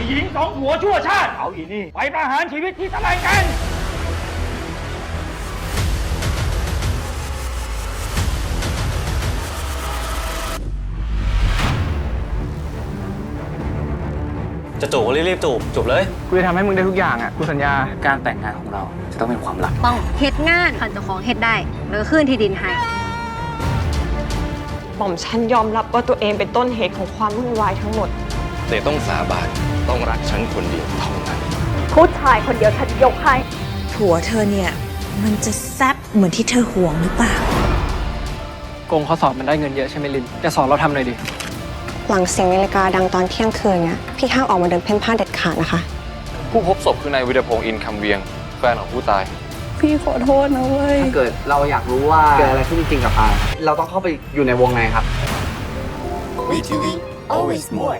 อีหญิงสองหัวชั่วชาติเอาอีนี่ไปประหารชีวิตที่ตะไลกันจะจูบก็รีบๆจูบจูบเลย กูจะทำให้มึงได้ทุกอย่างอะ กูสัญญา การแต่งงานของเราจะต้องเป็นความลับต้องเฮ็ดงานขันเจ้าของเฮ็ดได้ แล้วก็ขึ้นที่ดินให้ หม่อมฉันยอมรับว่าตัวเองเป็นต้นเหตุของความวุ่นวายทั้งหมด แต่ต้องสาบาน ต้องรักฉันคนเดียวเท่านั้น ผู้ชายคนเดียวฉันยกให้ผัวเธอเนี่ย มันจะแซบเหมือนที่เธอห่วงหรือเปล่าโกงข้อสอบมันได้เงินเยอะใช่ไหมลินจะสอนเราทำหน่อยดิ หลังเสียงนาฬิกาดังตอนเที่ยงคืนเนี่ยพี่ห้ามออกมาเดินเพ่นพ่านเด็ดขาดนะคะ ผู้พบศพคือนายวิรพงษ์อินคำเวียง แฟนของผู้ตาย พี่ขอโทษนะเว้ย ถ้าเกิดเราอยากรู้ว่าเกิดอะไรขึ้นจริงๆกับปายเราต้องเข้าไปอยู่ในวงในครับ VTV always more